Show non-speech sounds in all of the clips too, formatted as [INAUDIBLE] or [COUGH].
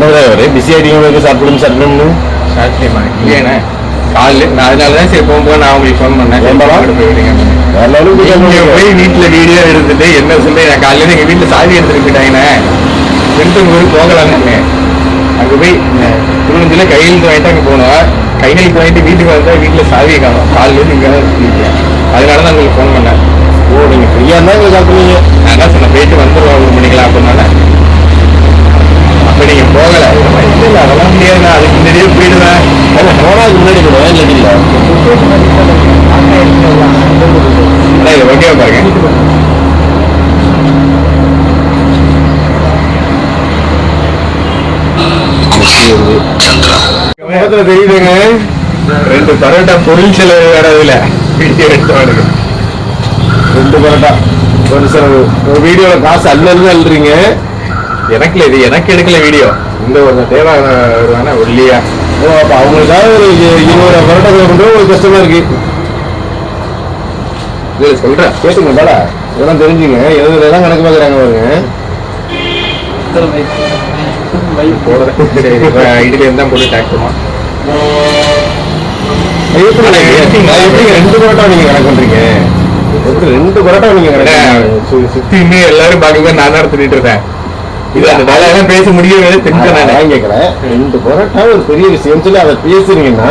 என்ன ஒரே பிஸி ஆயிட்டீங்க சாப்பிடணும் சாப்பிடணும்னு சாத்தியமா இல்லையாண்ணே காலைல நான் அதனால தான் சரி போகும்போது நான் உங்களுக்கு ஃபோன் பண்ணேன். போய் வீட்டுல வீடியோ எடுத்துட்டு என்ன சொல்லி? நான் காலையில எங்க வீட்டுல சாவி எடுத்துட்டு போயிட்டாங்கண்ணே. ரெண்டு ஊருக்கு போகலான்னு அங்க போய் திருவனந்தில கையெழுத்து வாங்கிட்டு அங்க போனோம். கையெழுத்து வாங்கிட்டு வீட்டுக்கு வந்தா வீட்டுல சாவியை காணும். காலையில இங்க தான் அதனால தான் உங்களுக்கு ஃபோன் பண்ணேன். ஓ நீங்க ஃப்ரீயா இருந்தா இங்க சாப்பிடுவீங்க. நான் என்ன சொன்னேன்? போயிட்டு வந்துருவோம். ஒரு மணிக்கலாம் அப்படின்னால அப்ப நீங்க போகல இல்ல இல்ல அதெல்லாம் முடியாது நான் அதுக்கு முன்னாடியே போயிடுவேன். போனாக்கு முன்னாடி போடுவேன் இல்லை. இல்ல இது பாருங்க. பக்கத்துல தெரியுதுங்க. ரெண்டு பரோட்டா பொருள் செலவு வேற இதுல. வீடியோ ரெண்டு பரோட்டா. ஒரு சில வீடியோல காசு அல்லது அல்றீங்க எனக்கு இல்ல, இது எனக்கு எடுக்கல வீடியோ இந்த ஒரு தேவா வேணா ஒல்லியா? ஓ அப்ப அவங்களுக்காக ஒரு இருபது பரோட்டா கொண்டு ஒரு கஷ்டமா இருக்கு இதுல சொல்றேன் கேட்டுங்க பாடா இதெல்லாம் தெரிஞ்சுங்க. எதுல தான் கணக்கு பாக்குறாங்க பாருங்க. போடுறேன். இருந்தா போட்டு நீங்க- எப்படி ரெண்டு பரோட்டா நீங்க கணக்கு பண்றீங்க? ரெண்டு பரோட்டா நீங்க கணக்கு பண்றீங்க? சுத்தி இன்னும் எல்லாரும் பாக்கும்போது நான் தான் அந்த டயலாக பேச முடியவே நான் கேட்கறேன். ரெண்டு பரோட்டா ஒரு பெரிய விஷயம் சொல்லி அதை பேசுறீங்கன்னா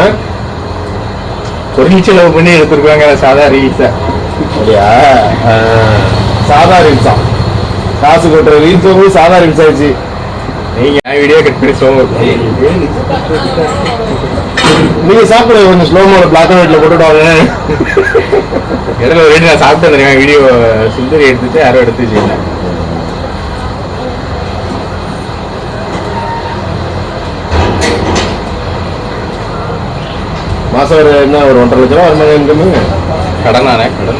பொருள் செலவு பண்ணி எடுத்துருக்காங்க சாதா ரீல்ஸா அப்படியா? சாதா ரீல்ஸா காசு கொட்டுற ரீல்ஸ் போய் சாதா ரீல்ஸ் ஆயிடுச்சு. நீங்க வீடியோ கட் பண்ணி சோம நீங்க சாப்பிட கொஞ்சம் ஸ்லோ மோட பிளாக் அண்ட் ஒயிட்ல போட்டுடுவாங்க இடையில ஒரு நான் சாப்பிட்டு தெரியுமா? வீடியோ சுந்தரி எடுத்துட்டு யாரோ எடுத்து வச்சுருந்தேன் மாசம் ஒரு என்ன ஒரு ஒன்றரை லட்ச ரூபா வருமானம் இன்கம் கடனானே. கடன்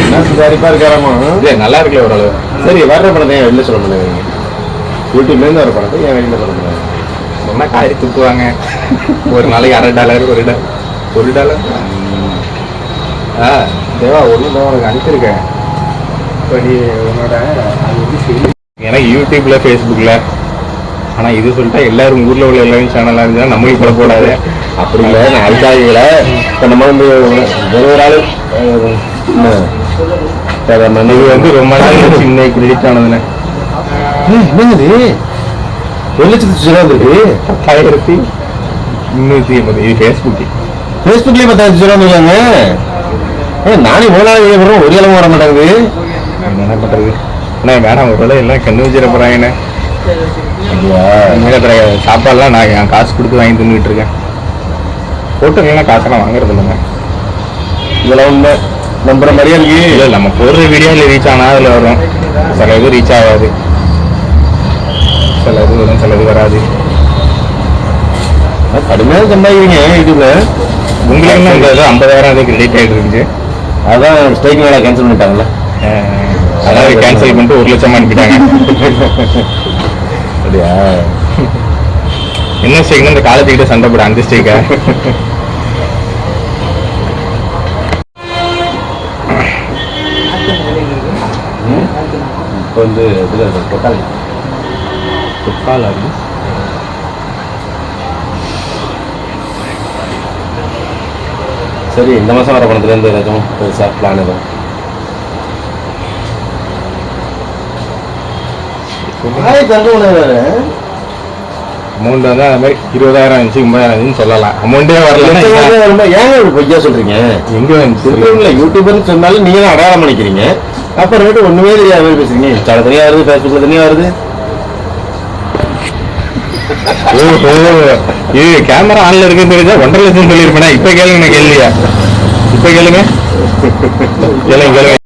என்ன சுதாரிப்பா இருக்காராமா? இல்ல நல்லா இருக்குல்ல ஓரளவு. சரி வர்ற பணத்தை ஏன் வெளில சொல்ல மாட்டேங்கிறீங்க யூடியூப்ல இருந்து வர பணத்தை ஏன் வெளில சொல்ல மாட்டேங்க. சொன்னா காரி துப்புவாங்க ஒரு நாளைக்கு அரை டாலர் ஒரு டாலர் ஒரு டாலர்? ஆ. தேவா ஒன்றும் தான் உனக்கு அனுப்பியிருக்கேன் இப்போ நீ உன்னோட அது வந்து எனக்கு யூடியூப்ல ஃபேஸ்புக்கில் ஆனால் இது சொல்லிட்டா எல்லாரும் ஊரில் உள்ள எல்லாரும் சேனலாக இருந்தால் நம்மளுக்கு போட போடாது. அப்படி இல்லை நான் அதுக்காகல இப்போ நம்ம வந்து ஒரு ஆளு இது வந்து ரொம்ப நாள் இன்னைக்கு கிரெடிட் ஆனதுண்ணே இது ஒரு லட்சத்து ரூபா வந்துருக்கு. பத்தாயிரத்தி முந்நூற்றி எண்பது இது ஃபேஸ்புக்கு ஃபேஸ்புக்லயே பத்தாயிரத்து ரூபா வந்துருக்காங்க ஏ நானே போடுறோம் ஒரு இளம் வர மாட்டாங்குது. என்ன பண்ணுறது அண்ணா வேணாம் ஒரு எல்லாம் கண்ணு வச்சிட போகிறாங்கண்ணே சாப்பாடுலாம் நான் என் காசு கொடுத்து வாங்கி தின்னுட்டு இருக்கேன். ஹோட்டல்லாம் காசெல்லாம் வாங்குறது இல்லைங்க இதெல்லாம் உண்மை நம்புற மாதிரியா இருக்கு இல்லை நம்ம போடுற வீடியோவில் ரீச் ஆனால் அதில் வரும். சில இது ரீச் ஆகாது. சில இது வரும் சில இது வராது. கடுமையாக சம்பாதிக்கிறீங்க யூடியூப்ல உங்களுக்கு இது ஐம்பதாயிரம் அது கிரெடிட் ஆகிட்டு இருந்துச்சு? அதான் ஸ்ட்ரைக் மேலே கேன்சல் பண்ணிட்டாங்கல்ல. அஹ் அதாவது கேன்சல் பண்ணிட்டு ஒரு லட்சமா அனுப்பிட்டாங்க. [LAUGHS] அப்படியா? என்ன ஸ்டேக்னா இந்த காலத்துக்கிட்ட சண்டை போட அந்த ஸ்டேக்கா இப்போ வந்து இதில் கொட்டாளி சரி இந்த மாதம் வர பணத்துலேருந்து ஏதாச்சும் பெருசாக பிளான் எதுவும்? அமௌண்ட் வந்து அந்த மாதிரி இருபதாயிரம் இருந்துச்சு ஒன்பதாயிரம் இருந்துச்சு சொல்லலாம். அமௌண்டே வரல ஏங்க பொய்யா சொல்றீங்க? எங்க திருப்பூர்ல யூடியூபர்னு சொன்னாலும் நீங்க தான் அடையாளம் பண்ணிக்கிறீங்க அப்புறமேட்டு ஒண்ணுமே தெரியாத பேசுறீங்க. இன்ஸ்டால தனியா வருது ஃபேஸ்புக்ல தனியா வருது. ஓஹோ. இது கேமரா ஆன்ல இருக்குன்னு தெரிஞ்சா ஒன்றரை லட்சம் சொல்லியிருப்பேனா? இப்ப கேளுங்க கேள்வியா? இப்ப கேளுங்க. கேளுங்க கேளுங்க.